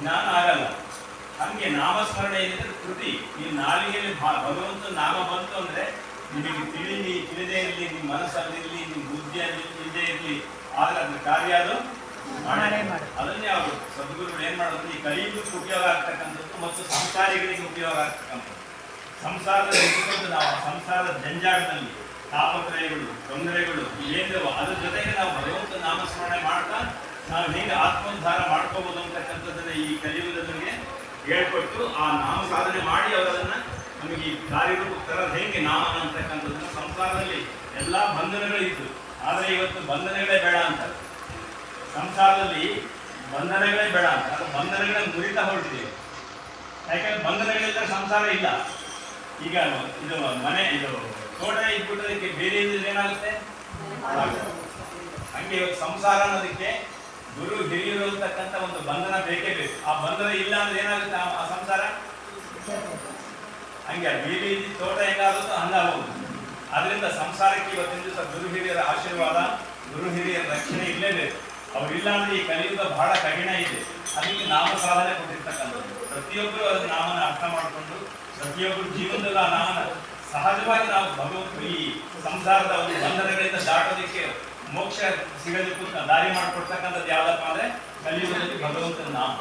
ಜ್ಞಾನ ಆಗಲ್ಲ. ಹಂಗೆ ನಾಮಸ್ಮರಣೆ ಏನಿದ್ರೆ ಕೃತಿ ಈ ನಾಲಿಗೆಯಲ್ಲಿ ಭಗವಂತ ನಾಮ ಬಂತು ಅಂದ್ರೆ ನಿಮಗೆ ತಿಳಿಲಿ ತಿಳಿದೇ ಇರಲಿ ನಿಮ್ಮ ಮನಸ್ಸಲ್ಲಿರಲಿ ನಿಮ್ಮ ಬುದ್ಧಿಯಲ್ಲಿ ಇಲ್ಲದೆ ಇರಲಿ. ಆದ್ರೆ ಅದ್ರ ಕಾರ್ಯ ಅದು. ಅದನ್ನೇ ಅವರು ಸದ್ಗುರುಗಳು ಏನ್ ಮಾಡೋದು ಈ ಕಲಿಯುಗಕ್ಕೆ ಉಪಯೋಗ ಆಗ್ತಕ್ಕಂಥದ್ದು ಮತ್ತು ಸಂಸಾರಿಗಳಿಗೆ ಉಪಯೋಗ ಆಗ್ತಕ್ಕಂಥದ್ದು. ಸಂಸಾರದಲ್ಲಿ ಇಟ್ಟುಕೊಂಡು ನಾವು ಸಂಸಾರದ ಜಂಜಾಟದಲ್ಲಿ ತಾಪತ್ರಯಗಳು ತೊಂದರೆಗಳು ಏನಿದೆಯೋ ಅದ್ರ ಜೊತೆಗೆ ನಾವು ಭಗವಂತ ನಾಮಸ್ಮರಣೆ ಮಾಡ್ತಾ ನಾವು ಹೇಗೆ ಆತ್ಮೋದ್ಧಾರ ಮಾಡ್ಕೋಬಹುದು ಅಂತಕ್ಕಂಥದ್ದನ್ನ ಈ ಕಲಿಯುವುದಕ್ಕೆ ಹೇಳ್ಕೊಟ್ಟು ಆ ನಾಮ ಸಾಧನೆ ಮಾಡಿ ಅವರನ್ನ ನಮಗೆ ಈ ಕಾರ್ಯರೂಪ ತರದ್ ಹೆಂಗೆ ನಾಮ ಅಂತಕ್ಕಂಥದ್ದನ್ನ ಸಂಸಾರದಲ್ಲಿ ಎಲ್ಲಾ ಬಂಧನಗಳಿತ್ತು. ಆದರೆ ಇವತ್ತು ಬಂಧನಗಳೇ ಬೇಡ ಅಂತ. ಸಂಸಾರದಲ್ಲಿ ಬಂಧನಗಳೇ ಬೇಡ ಅಂತ. ಅದು ಬಂಧನಗಳೇ ಮುರಿತಾ ಹೊರಟಿದ್ದೀವಿ ಯಾಕಂದ್ರೆ ಬಂಧನಗಳಿಂದ ಸಂಸಾರ ಇಲ್ಲ. ಈಗ ಇದು ಮನೆ ಇದು ತೋಟ ಇಟ್ಬಿಟ್ಟೋದಕ್ಕೆ ಬೇರೆ ಏನಾಗುತ್ತೆ? ಹಂಗೆ ಇವತ್ತು ಸಂಸಾರ ಅನ್ನೋದಕ್ಕೆ ಗುರು ಹಿರಿಯರು ಅಂತಕ್ಕಂಥ ಒಂದು ಬಂಧನ ಬೇಕೇ ಬೇಕು. ಆ ಬಂಧನ ಇಲ್ಲ ಅಂದ್ರೆ ಏನಾಗುತ್ತೆ? ಆ- ಸಂಸಾರ? ಹಂಗೆ ಬೀದಿ ತೋಟ ಹೆಂಗಾಗುತ್ತೋ ಹಂಗಾಗುವುದು ಅದರಿಂದ ಸಂಸಾರಕ್ಕೆ ಇವತ್ತಿನ ದಿವಸ ಗುರು ಹಿರಿಯರ ಆಶೀರ್ವಾದ, ಗುರು ಹಿರಿಯರ ರಕ್ಷಣೆ ಇರಲೇಬೇಕು. ಅವರಿಲ್ಲ ಅಂದ್ರೆ ಈ ಕಲಿಯುಗ ಬಹಳ ಕಠಿಣ ಇದೆ. ಅದಕ್ಕೆ ನಾಮ ಸಾಧನೆ ಕೊಟ್ಟಿರ್ತಕ್ಕಂಥದ್ದು. ಪ್ರತಿಯೊಬ್ಬರು ಅದನ್ನ ನಾಮನ ಅರ್ಥ ಮಾಡಿಕೊಂಡು, ಪ್ರತಿಯೊಬ್ಬರು ಜೀವನದಲ್ಲಿ ಆ ನಾಮನ ಸಹಜವಾಗಿ ನಾವು ಭಗವಂತ ಈ ಸಂಸಾರದ ಒಂದು ಬಂಧನಗಳಿಂದ ದಾಟೋದಕ್ಕೆ ಮೋಕ್ಷ ಸಿಗೋದಕ್ಕೂ ದಾರಿ ಮಾಡಿಕೊಡ್ತಕ್ಕಂಥದ್ದು ಯಾವ್ದಪ್ಪ ಅಂದ್ರೆ ಕಲಿಯುಗದಲ್ಲಿ ಭಗವಂತನ ನಾಮ.